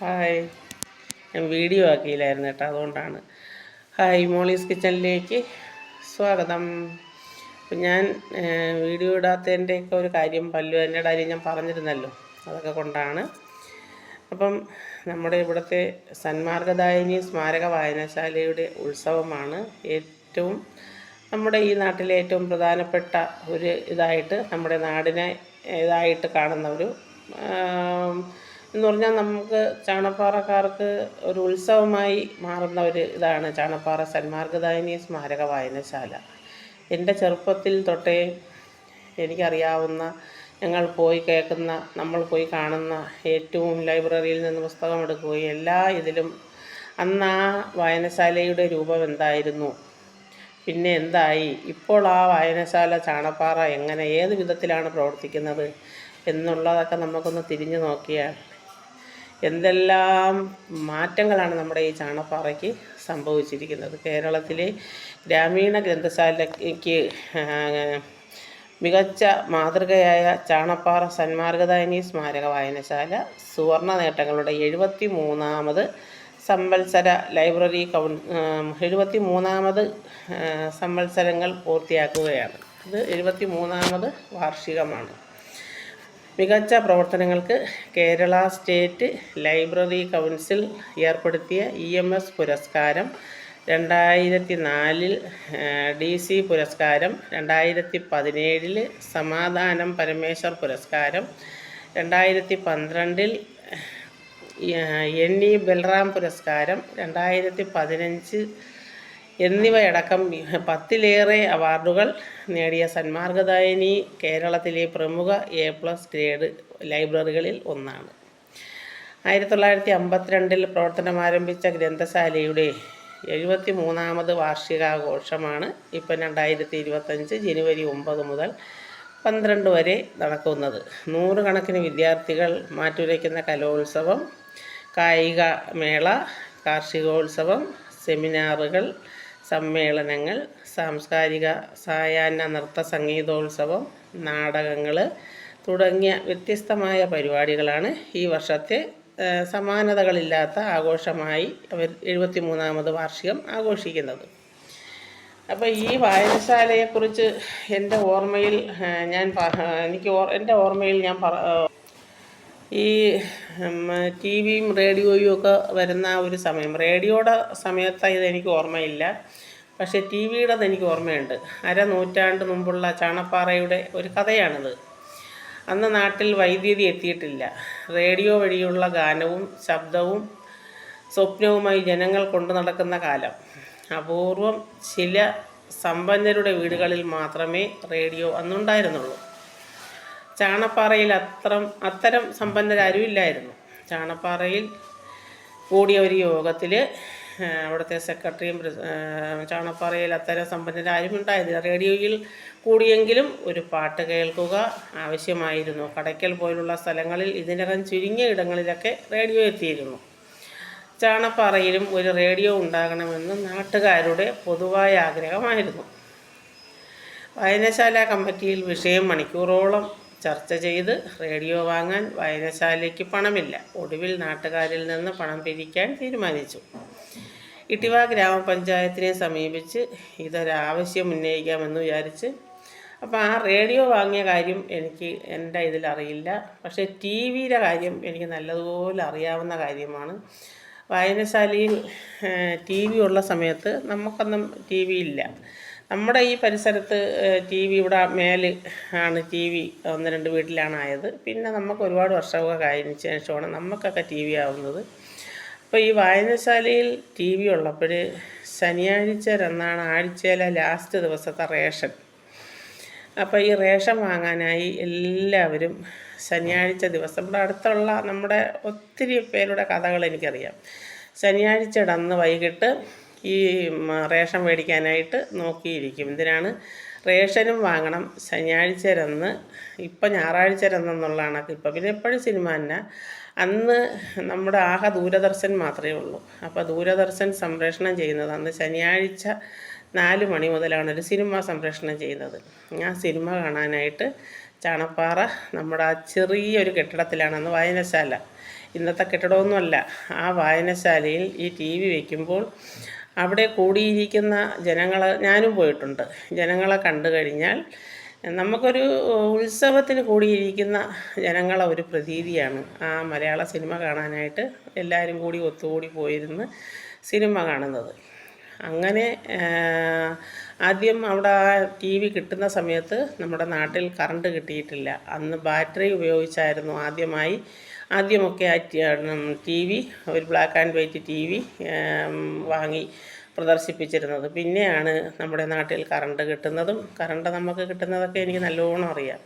Hi. ഞാൻ video ആക്കിയില്ലായിരുന്നു കേട്ടോ അതുകൊണ്ടാണ്. ഹായ് മോളീസ് കിച്ചണിലേക്ക് സ്വാഗതം. അപ്പം ഞാൻ വീഡിയോ ഇടാത്തതിന്റെയൊക്കെ ഒരു കാര്യം പല്ലു എന്റെ കാര്യം ഞാൻ പറഞ്ഞിരുന്നല്ലോ അതൊക്കെ കൊണ്ടാണ്. അപ്പം നമ്മുടെ ഇവിടുത്തെ സന്മാർഗദായിനി സ്മാരക വായനശാലയുടെ ഉത്സവമാണ് ഏറ്റവും നമ്മുടെ ഈ നാട്ടിലെ ഏറ്റവും പ്രധാനപ്പെട്ട ഒരു ഇതായിട്ട് നമ്മുടെ നാടിനെ ഇതായിട്ട് കാണുന്ന ഒരു എന്ന് പറഞ്ഞാൽ നമുക്ക് ചാണപ്പാറക്കാർക്ക് ഒരു ഉത്സവമായി മാറുന്ന ഒരു ഇതാണ് ചാണപ്പാറ സന്മാർഗദായനി സ്മാരക വായനശാല. എന്റെ ചെറുപ്പത്തിൽ തൊട്ടേ എനിക്കറിയാവുന്ന ഞങ്ങൾ പോയി കേൾക്കുന്ന നമ്മൾ പോയി കാണുന്ന ഏറ്റവും ലൈബ്രറിയിൽ നിന്ന് പുസ്തകം എടുക്കുകയും എല്ലാ ഇതിലും അന്ന് ആ വായനശാലയുടെ രൂപം എന്തായിരുന്നു? പിന്നെ എന്തായി? ഇപ്പോൾ ആ വായനശാല ചാണപ്പാറ എങ്ങനെ ഏത് വിധത്തിലാണ് പ്രവർത്തിക്കുന്നത്? എന്നുള്ളതൊക്കെ നമുക്കൊന്ന് തിരിഞ്ഞു നോക്കിയാൽ എന്തെല്ലാം മാറ്റങ്ങളാണ് നമ്മുടെ ഈ ചാണപ്പാറയ്ക്ക് സംഭവിച്ചിരിക്കുന്നത്? കേരളത്തിലെ ഗ്രാമീണ ഗ്രന്ഥശാലയ്ക്ക് മികച്ച മാതൃകയായ ചാണപ്പാറ സന്മാർഗദായിനി സ്മാരക വായനശാല സുവർണ നേട്ടങ്ങളുടെ എഴുപത്തി മൂന്നാമത് സംവത്സര ലൈബ്രറി കൗൺ എഴുപത്തി മൂന്നാമത് സംവത്സരങ്ങൾ പൂർത്തിയാക്കുകയാണ്. ഇത് എഴുപത്തി മൂന്നാമത് വാർഷികമാണ്. മികച്ച പ്രവർത്തനങ്ങൾക്ക് കേരള സ്റ്റേറ്റ് ലൈബ്രറി കൗൺസിൽ ഏർപ്പെടുത്തിയ ഇ എം എസ് പുരസ്കാരം രണ്ടായിരത്തി നാലിൽ ഡി സി പുരസ്കാരം രണ്ടായിരത്തി പതിനേഴിൽ സമാധാനം പരമേശ്വർ പുരസ്കാരം രണ്ടായിരത്തി പന്ത്രണ്ടിൽ എൻ ഇ ബൽറാം പുരസ്കാരം രണ്ടായിരത്തി പതിനഞ്ച് എന്നിവയടക്കം പത്തിലേറെ അവാർഡുകൾ നേടിയ സന്മാർഗദായിനി കേരളത്തിലെ പ്രമുഖ എ പ്ലസ് ഗ്രേഡ് ലൈബ്രറികളിൽ ഒന്നാണ്. ആയിരത്തി തൊള്ളായിരത്തി അമ്പത്തിരണ്ടിൽ പ്രവർത്തനം ആരംഭിച്ച ഗ്രന്ഥശാലയുടെ എഴുപത്തി മൂന്നാമത് വാർഷികാഘോഷമാണ് ഇപ്പം രണ്ടായിരത്തി ഇരുപത്തഞ്ച് ജനുവരി ഒമ്പത് മുതൽ പന്ത്രണ്ട് വരെ നടക്കുന്നത്. നൂറുകണക്കിന് വിദ്യാർത്ഥികൾ മാറ്റുരയ്ക്കുന്ന കലോത്സവം കായിക മേള കാർഷികോത്സവം സെമിനാറുകൾ സമ്മേളനങ്ങൾ സാംസ്കാരിക സായാഹ്ന നൃത്ത സംഗീതോത്സവം നാടകങ്ങൾ തുടങ്ങിയ വ്യത്യസ്തമായ പരിപാടികളാണ് ഈ വർഷത്തെ സമാനതകളില്ലാത്ത ആഘോഷമായി അവർ എഴുപത്തി മൂന്നാമത് വാർഷികം ആഘോഷിക്കുന്നത്. അപ്പോൾ ഈ വായനശാലയെക്കുറിച്ച് എന്റെ ഓർമ്മയിൽ ഞാൻ എനിക്ക് എന്റെ ഓർമ്മയിൽ ഞാൻ ഈ ടി വിയും റേഡിയോയും ഒക്കെ വരുന്ന ആ ഒരു സമയം. റേഡിയോയുടെ സമയത്ത് ഇതെനിക്ക് ഓർമ്മയില്ല. പക്ഷേ ടി വിയുടേത് എനിക്ക് ഓർമ്മയുണ്ട്. അര നൂറ്റാണ്ട് മുമ്പുള്ള ചാണപ്പാറയുടെ ഒരു കഥയാണിത്. അന്ന് നാട്ടിൽ വൈദ്യുതി എത്തിയിട്ടില്ല. റേഡിയോ വഴിയുള്ള ഗാനവും ശബ്ദവും സ്വപ്നവുമായി ജനങ്ങൾ കൊണ്ടു നടക്കുന്ന കാലം. അപൂർവം ചില സമ്പന്നരുടെ വീടുകളിൽ മാത്രമേ റേഡിയോ അന്നുണ്ടായിരുന്നുള്ളൂ. ചാണപ്പാറയിൽ അത്രം അത്തരം സമ്പന്നരാരും ഇല്ലായിരുന്നു ചാണപ്പാറയിൽ കൂടിയ ഒരു യോഗത്തിൽ അവിടുത്തെ സെക്രട്ടറിയും ചാണപ്പാറയിൽ അത്തരം സമ്പന്നരാരും ഉണ്ടായിരുന്നില്ല റേഡിയോയിൽ കൂടിയെങ്കിലും ഒരു പാട്ട് കേൾക്കുക ആവശ്യമായിരുന്നു. കടയ്ക്കൽ പോലുള്ള സ്ഥലങ്ങളിൽ ഇതിനകം ചുരുങ്ങിയ ഇടങ്ങളിലൊക്കെ റേഡിയോ എത്തിയിരുന്നു. ചാണപ്പാറയിലും ഒരു റേഡിയോ ഉണ്ടാകണമെന്ന് നാട്ടുകാരുടെ പൊതുവായ ആഗ്രഹമായിരുന്നു. വായനശാല കമ്മിറ്റിയിൽ വിഷയം മണിക്കൂറോളം ചർച്ച ചെയ്ത് റേഡിയോ വാങ്ങാൻ വായനശാലയ്ക്ക് പണമില്ല. ഒടുവിൽ നാട്ടുകാരിൽ നിന്ന് പണം പിരിക്കാൻ തീരുമാനിച്ചു. ഇട്ടിവ ഗ്രാമപഞ്ചായത്തിനെ സമീപിച്ച് ഇതൊരാവശ്യം ഉന്നയിക്കാമെന്ന് വിചാരിച്ച് അപ്പോൾ ആ റേഡിയോ വാങ്ങിയ കാര്യം എനിക്ക് എന്റെ ഇതിൽ അറിയില്ല. പക്ഷേ ടി വിയുടെ കാര്യം എനിക്ക് നല്ലതുപോലെ അറിയാവുന്ന കാര്യമാണ്. വായനശാലയിൽ ടി വി ഉള്ള സമയത്ത് നമുക്കൊന്നും ടി വി ഇല്ല. നമ്മുടെ ഈ പരിസരത്ത് ടി വി ഇവിടെ മേൽ ആണ്. ടി വി ഒന്ന് രണ്ട് വീട്ടിലാണ് ആയത്. പിന്നെ നമുക്ക് ഒരുപാട് വർഷമൊക്കെ കഴിഞ്ഞ ശേഷമാണ് നമുക്കൊക്കെ ടി വി ആവുന്നത്. അപ്പോൾ ഈ വായനശാലയിൽ ടി വി ഉള്ളപ്പോൾ ശനിയാഴ്ച എന്നാണ് ആഴ്ചയിലെ ലാസ്റ്റ് ദിവസത്തെ റേഷൻ. അപ്പോൾ ഈ റേഷൻ വാങ്ങാനായി എല്ലാവരും ശനിയാഴ്ച ദിവസം ഇവിടെ അടുത്തുള്ള നമ്മുടെ ഒത്തിരി പേരുടെ കഥകൾ എനിക്കറിയാം. ശനിയാഴ്ച അന്ന് വൈകിട്ട് ഈ റേഷൻ മേടിക്കാനായിട്ട് നോക്കിയിരിക്കും. എന്തിനാണ് റേഷനും വാങ്ങണം. ശനിയാഴ്ചരന്ന് ഇപ്പം ഞായറാഴ്ചരന്നെന്നുള്ള കണക്ക് ഇപ്പം പിന്നെ എപ്പോഴും സിനിമ തന്നെ. അന്ന് നമ്മുടെ ആകെ ദൂരദർശൻ മാത്രമേ ഉള്ളൂ. അപ്പോൾ ദൂരദർശൻ സംപ്രേഷണം ചെയ്യുന്നത് അന്ന് ശനിയാഴ്ച നാല് മണി മുതലാണ് ഒരു സിനിമ സംപ്രേഷണം ചെയ്യുന്നത്. ആ സിനിമ കാണാനായിട്ട് ചാണപ്പാറ നമ്മുടെ ആ ചെറിയൊരു കെട്ടിടത്തിലാണ്. അന്ന് വായനശാല. ഇന്നത്തെ കെട്ടിടമൊന്നുമല്ല. ആ വായനശാലയിൽ ഈ ടി വി വയ്ക്കുമ്പോൾ അവിടെ കൂടിയിരിക്കുന്ന ജനങ്ങൾ ഞാനും പോയിട്ടുണ്ട്. ജനങ്ങളെ കണ്ടു കഴിഞ്ഞാൽ നമുക്കൊരു ഉത്സവത്തിന് കൂടിയിരിക്കുന്ന ജനങ്ങളെ ഒരു പ്രതീതിയാണ്. ആ മലയാള സിനിമ കാണാനായിട്ട് എല്ലാവരും കൂടി ഒത്തുകൂടി പോയിരുന്ന് സിനിമ കാണുന്നത്. അങ്ങനെ ആദ്യം അവിടെ ടി വി കിട്ടുന്ന സമയത്ത് നമ്മുടെ നാട്ടിൽ കറണ്ട് കിട്ടിയിട്ടില്ല. അന്ന് ബാറ്ററി ഉപയോഗിച്ചായിരുന്നു ആദ്യമായി ആദ്യമൊക്കെ ആ ടി വി ഒരു black and white T V വാങ്ങി പ്രദർശിപ്പിച്ചിരുന്നത്. പിന്നെയാണ് നമ്മുടെ നാട്ടിൽ കറണ്ട് കിട്ടുന്നതും കറണ്ട് നമുക്ക് കിട്ടുന്നതൊക്കെ എനിക്ക് നല്ലോണം അറിയാം.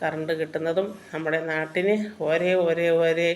കറണ്ട് കിട്ടുന്നതും നമ്മുടെ നാട്ടിന് ഒരേ ഒരേ ഒരേ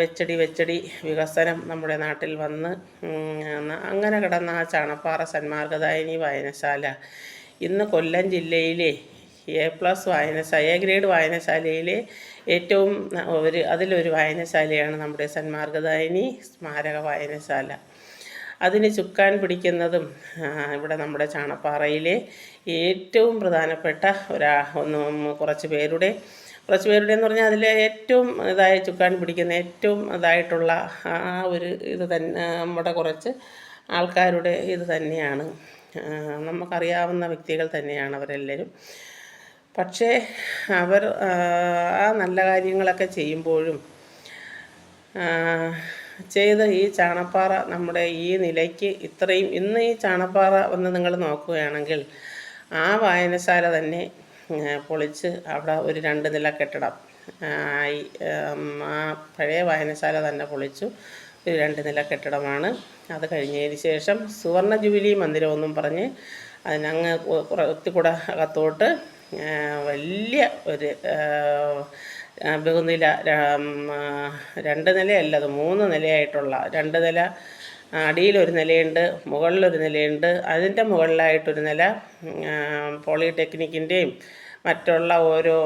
വെച്ചടി വെച്ചടി വികസനം നമ്മുടെ നാട്ടിൽ വന്ന് അങ്ങനെ കിടന്ന ആ ചാണപ്പാറ സന്മാർഗദായിനി വായനശാല. ഇന്ന് കൊല്ലം ജില്ലയിലെ എ പ്ലസ് വായനശാല എ ഗ്രേഡ് വായനശാലയിലെ ഏറ്റവും ഒരു അതിലൊരു വായനശാലയാണ് നമ്മുടെ സന്മാർഗദായിനി സ്മാരക വായനശാല. അതിന് ചുക്കാൻ പിടിക്കുന്നതും ഇവിടെ നമ്മുടെ ചാണപ്പാറയിലെ ഏറ്റവും പ്രധാനപ്പെട്ട ഒരാ ഒന്ന് കുറച്ച് പേരുടെ കുറച്ച് പേരുടെ എന്ന് പറഞ്ഞാൽ അതിലെ ഏറ്റവും ഇതായി ചുക്കാൻ പിടിക്കുന്ന ഏറ്റവും ഇതായിട്ടുള്ള ആ ഒരു ഇത് തന്നെ നമ്മുടെ കുറച്ച് ആൾക്കാരുടെ ഇത് തന്നെയാണ്. നമുക്കറിയാവുന്ന വ്യക്തികൾ തന്നെയാണ് അവരെല്ലാവരും. പക്ഷേ അവർ ആ നല്ല കാര്യങ്ങളൊക്കെ ചെയ്യുമ്പോഴും ചെയ്ത ഈ ചാണപ്പാറ നമ്മുടെ ഈ നിലയ്ക്ക് ഇത്രയും ഇന്ന് ഈ ചാണപ്പാറ വന്ന് നിങ്ങൾ നോക്കുകയാണെങ്കിൽ ആ വായനശാല തന്നെ പൊളിച്ച് അവിടെ ഒരു രണ്ട് നില കെട്ടിടം ആയി ആ പഴയ വായനശാല തന്നെ പൊളിച്ചു ഒരു രണ്ട് നില കെട്ടിടമാണ്. അത് കഴിഞ്ഞതിന് ശേഷം സുവർണ ജൂബിലി മന്ദിരമൊന്നും പറഞ്ഞ് അതിനങ്ങ് ഒത്തിക്കൂടെ അകത്തോട്ട് വലിയ ഒരു ബഹുനില രണ്ട് നിലയല്ല അത് മൂന്ന് നിലയായിട്ടുള്ള രണ്ട് നില അടിയിലൊരു നിലയുണ്ട് മുകളിലൊരു നിലയുണ്ട് അതിന്റെ മുകളിലായിട്ടൊരു നില പോളിടെക്നിക്കിന്റെയും മറ്റുള്ള ഓരോ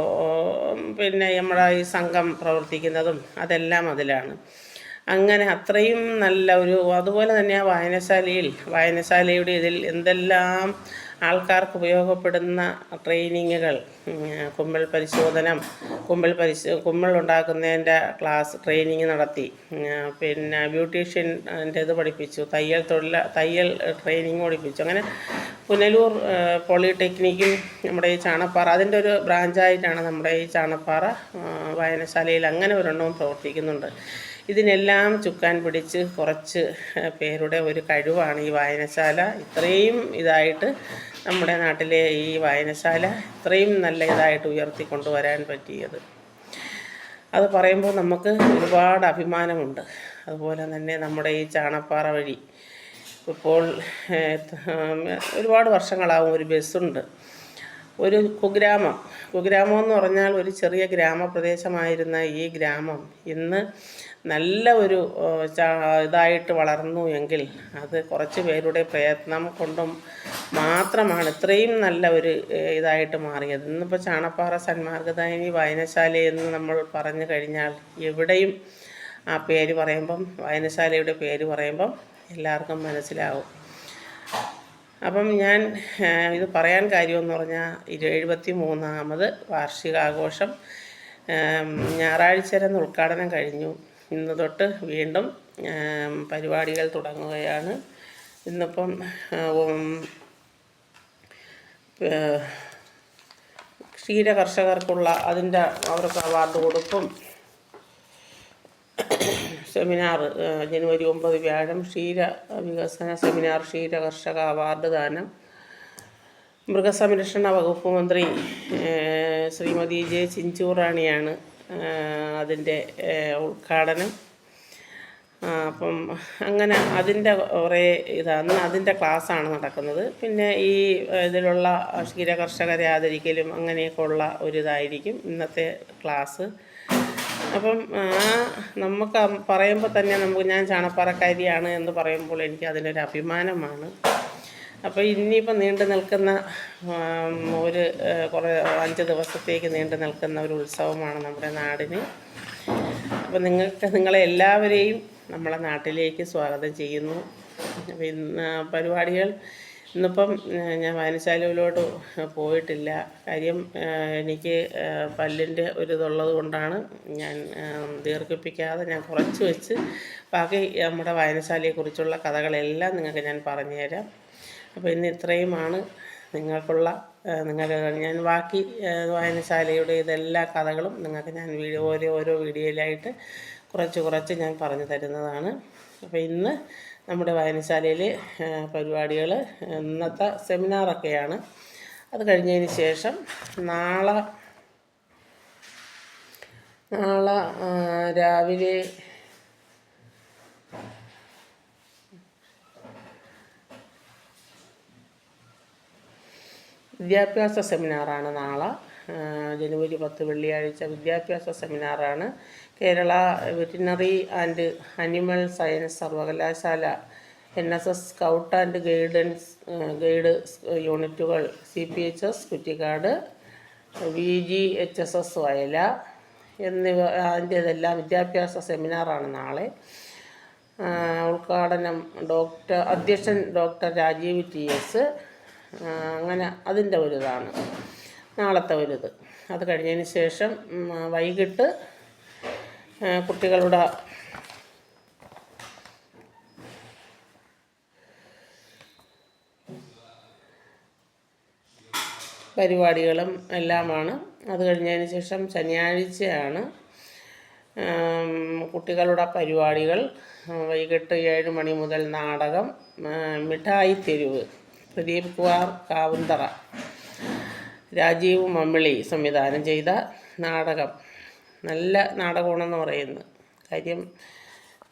പിന്നെ നമ്മുടെ ഈ സംഘം പ്രവർത്തിക്കുന്നതും അതെല്ലാം അതിലാണ്. അങ്ങനെ അത്രയും നല്ല ഒരു അതുപോലെ തന്നെ ആ വായനശാലയിൽ വായനശാലയുടെ ഇതിൽ എന്തെല്ലാം ആൾക്കാർക്ക് ഉപയോഗപ്പെടുന്ന ട്രെയിനിങ്ങുകൾ കുമ്പിൾ പരിശോധനം കുമ്പിൾ പരിശോ കുമ്പിൾ ഉണ്ടാക്കുന്നതിന്റെ ക്ലാസ് ട്രെയിനിങ് നടത്തി. പിന്നെ ബ്യൂട്ടീഷ്യന്റെ ഇത് പഠിപ്പിച്ചു തയ്യൽ തൊഴിൽ തയ്യൽ ട്രെയിനിങ് പഠിപ്പിച്ചു. അങ്ങനെ പുനലൂർ പോളിടെക്നിക്കും നമ്മുടെ ഈ ചാണപ്പാറ അതിന്റെ ഒരു ബ്രാഞ്ചായിട്ടാണ് നമ്മുടെ ഈ ചാണപ്പാറ വായനശാലയിൽ അങ്ങനെ ഒരെണ്ണവും പ്രവർത്തിക്കുന്നുണ്ട്. ഇതിനെല്ലാം ചുക്കാൻ പിടിച്ച് കുറച്ച് പേരുടെ ഒരു കഴിവാണ് ഈ വായനശാല. ഇത്രയും ഇതായിട്ട് നമ്മുടെ നാട്ടിലെ ഈ വായനശാല ഇത്രയും നല്ല ഇതായിട്ട് ഉയർത്തിക്കൊണ്ടുവരാൻ പറ്റിയത്. അത് പറയുമ്പോൾ നമുക്ക് ഒരുപാട് അഭിമാനമുണ്ട്. അതുപോലെ തന്നെ നമ്മുടെ ഈ ചാണപ്പാറ വഴി ഇപ്പോൾ ഒരുപാട് വർഷങ്ങളാവും ഒരു ബസ്സുണ്ട്. ഒരു കുഗ്രാമം. കുഗ്രാമം എന്ന് പറഞ്ഞാൽ ഒരു ചെറിയ ഗ്രാമപ്രദേശമായിരുന്ന ഈ ഗ്രാമം ഇന്ന് നല്ല ഒരു ഇതായിട്ട് വളർന്നു എങ്കിൽ അത് കുറച്ച് പേരുടെ പ്രയത്നം കൊണ്ടും മാത്രമാണ് ഇത്രയും നല്ല ഒരു ഇതായിട്ട് മാറിയത്. ഇന്നിപ്പോൾ ചാണപ്പാറ സന്മാർഗദായിനി വായനശാല എന്ന് നമ്മൾ പറഞ്ഞു കഴിഞ്ഞാൽ എവിടെയും ആ പേര് പറയുമ്പം വായനശാലയുടെ പേര് പറയുമ്പം എല്ലാവർക്കും മനസ്സിലാവും. അപ്പം ഞാൻ ഇത് പറയാൻ കാര്യമെന്ന് പറഞ്ഞാൽ എഴുപത്തി മൂന്നാമത് വാർഷികാഘോഷം ഞായറാഴ്ച ഉദ്ഘാടനം കഴിഞ്ഞു. ഇന്ന് തൊട്ട് വീണ്ടും പരിപാടികൾ തുടങ്ങുകയാണ്. ഇന്നിപ്പം ക്ഷീര കർഷകർക്കുള്ള അതിന്റെ അവർക്ക് അവാർഡ് കൊടുക്കും. സെമിനാർ ജനുവരി ഒമ്പത് വ്യാഴം ക്ഷീര വികസന സെമിനാർ ക്ഷീര കർഷക അവാർഡ് ദാനം. മൃഗസംരക്ഷണ വകുപ്പ് മന്ത്രി ശ്രീമതി ജെ ചിഞ്ചൂറാണിയാണ് അതിന്റെ ഉദ്ഘാടനം. അപ്പം അങ്ങനെ അതിന്റെ കുറേ ഇതാണ് അതിന്റെ ക്ലാസ്സാണ് നടക്കുന്നത്. പിന്നെ ഈ ഇതിലുള്ള ക്ഷീര കർഷകരെ ആദരിക്കലും അങ്ങനെയൊക്കെ ഉള്ള ഒരിതായിരിക്കും ഇന്നത്തെ ക്ലാസ്. അപ്പം ആ നമുക്ക് പറയുമ്പോൾ തന്നെ നമുക്ക് ഞാൻ ചാണപ്പാറക്കാരിയാണ് എന്ന് പറയുമ്പോൾ എനിക്ക് അതിനൊരു അഭിമാനമാണ് അപ്പോൾ ഇനിയിപ്പോൾ നീണ്ടു നിൽക്കുന്ന ഒരു കുറേ അഞ്ച് ദിവസത്തേക്ക് നീണ്ടു നിൽക്കുന്ന ഒരു ഉത്സവമാണ് നമ്മുടെ നാടിന്. അപ്പോൾ നിങ്ങൾക്ക് നിങ്ങളെ എല്ലാവരെയും നമ്മളെ നാട്ടിലേക്ക് സ്വാഗതം ചെയ്യുന്നു. പിന്നെ പരിപാടികൾ ഇന്നിപ്പം ഞാൻ വായനശാലയിലോട്ട് പോയിട്ടില്ല. കാര്യം എനിക്ക് പല്ലിന്റെ ഒരു ഇതുള്ളത് കൊണ്ടാണ് ഞാൻ ദീർഘിപ്പിക്കാതെ ഞാൻ കുറച്ച് വെച്ച് ബാക്കി നമ്മുടെ വായനശാലയെക്കുറിച്ചുള്ള കഥകളെല്ലാം നിങ്ങൾക്ക് ഞാൻ പറഞ്ഞുതരാം. അപ്പോൾ ഇന്ന് ഇത്രയുമാണ് നിങ്ങൾക്കുള്ള നിങ്ങൾക്ക് നിങ്ങൾ ഞാൻ ബാക്കി വായനശാലയുടെ ഇതെല്ലാ കഥകളും നിങ്ങൾക്ക് ഞാൻ വീഡിയോ ഓരോ ഓരോ വീഡിയോയിലായിട്ട് കുറച്ച് കുറച്ച് ഞാൻ പറഞ്ഞു തരുന്നതാണ്. അപ്പോൾ ഇന്ന് നമ്മുടെ വായനശാലയിൽ പരിപാടികൾ ഇന്നത്തെ സെമിനാറൊക്കെയാണ്. അത് കഴിഞ്ഞതിന് ശേഷം നാളെ നാളെ രാവിലെ വിദ്യാഭ്യാസ സെമിനാറാണ് നാളെ. ജനുവരി പത്ത് വെള്ളിയാഴ്ച വിദ്യാഭ്യാസ സെമിനാറാണ്. Kerala veterinary and animal science സർവകലാശാല N S S scout and guidance guide യൂണിറ്റുകൾ C P H S Kuttikkad V G H S S Vayala എന്നിവ അതിന്റേതെല്ലാം വിദ്യാഭ്യാസ സെമിനാറാണ് നാളെ. ഉദ്ഘാടനം ഡോക്ടർ അധ്യക്ഷൻ ഡോക്ടർ രാജീവ് ടി എസ് അങ്ങനെ അതിന്റെ ഒരു ഇതാണ് നാളത്തെ ഒരു ഇത് അത് കഴിഞ്ഞതിന് ശേഷം വൈകിട്ട് കുട്ടികളുടെ പരിപാടികളും എല്ലാമാണ്. അത് കഴിഞ്ഞതിന് ശേഷം ശനിയാഴ്ചയാണ് കുട്ടികളുടെ പരിപാടികൾ. വൈകിട്ട് ഏഴ് മണി മുതൽ നാടകം മിഠായി തെരുവ്. പ്രദീപ് കുമാർ കാവുന്തറ. രാജീവ് മമ്മിളി സംവിധാനം ചെയ്ത നാടകം. നല്ല നാടകമാണെന്ന് പറയുന്നു. കാര്യം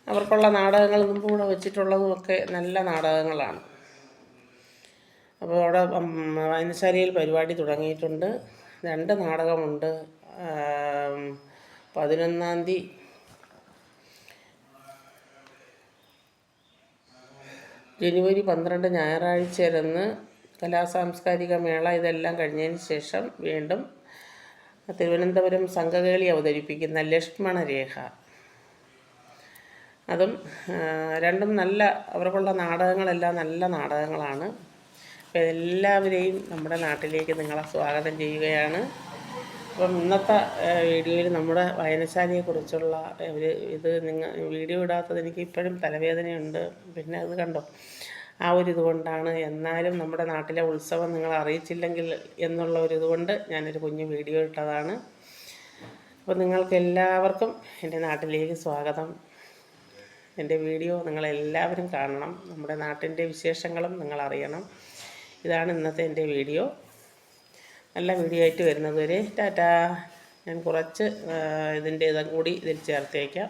അവർക്കുള്ള നാടകങ്ങൾ മുമ്പ് കൂടെ വെച്ചിട്ടുള്ളതും ഒക്കെ നല്ല നാടകങ്ങളാണ്. അപ്പോൾ അവിടെ വായനശാലയിൽ പരിപാടി തുടങ്ങിയിട്ടുണ്ട്. രണ്ട് നാടകമുണ്ട്. പതിനൊന്നാം തീയതി ജനുവരി പന്ത്രണ്ട് ഞായറാഴ്ചയിലിരുന്ന് കലാസാംസ്കാരിക മേള ഇതെല്ലാം കഴിഞ്ഞതിന് ശേഷം വീണ്ടും തിരുവനന്തപുരം സംഘകേളി അവതരിപ്പിക്കുന്ന ലക്ഷ്മണരേഖ അതും രണ്ടും നല്ല അവർക്കുള്ള നാടകങ്ങളെല്ലാം നല്ല നാടകങ്ങളാണ്. എല്ലാവരെയും നമ്മുടെ നാട്ടിലേക്ക് നിങ്ങളെ സ്വാഗതം ചെയ്യുകയാണ്. അപ്പം ഇന്നത്തെ വീഡിയോയിൽ നമ്മുടെ വായനശാലയെക്കുറിച്ചുള്ള ഒരു ഇത് നിങ്ങൾ വീഡിയോ ഇടാത്തത് എനിക്ക് ഇപ്പോഴും തലവേദനയുണ്ട്. പിന്നെ അത് കണ്ടോ? ആ ഒരു ഇതുകൊണ്ടാണ് എന്നാലും നമ്മുടെ നാട്ടിലെ ഉത്സവം നിങ്ങൾ അറിയിച്ചില്ലെങ്കിൽ എന്നുള്ള ഒരു ഇതുകൊണ്ട് ഞാനൊരു കുഞ്ഞു വീഡിയോ ഇട്ടതാണ്. അപ്പോൾ നിങ്ങൾക്ക് എല്ലാവർക്കും എന്റെ നാട്ടിലേക്ക് സ്വാഗതം. എന്റെ വീഡിയോ നിങ്ങളെല്ലാവരും കാണണം. നമ്മുടെ നാട്ടിന്റെ വിശേഷങ്ങളും നിങ്ങൾ അറിയണം. ഇതാണ് ഇന്നത്തെ എന്റെ വീഡിയോ. നല്ല വീഡിയോ ആയിട്ട് വരുന്നത് വരെ. ടാറ്റാ. ഞാൻ കുറച്ച് ഇതിന്റെ ഇതും കൂടി ഇതിൽ ചേർത്തേക്കാം.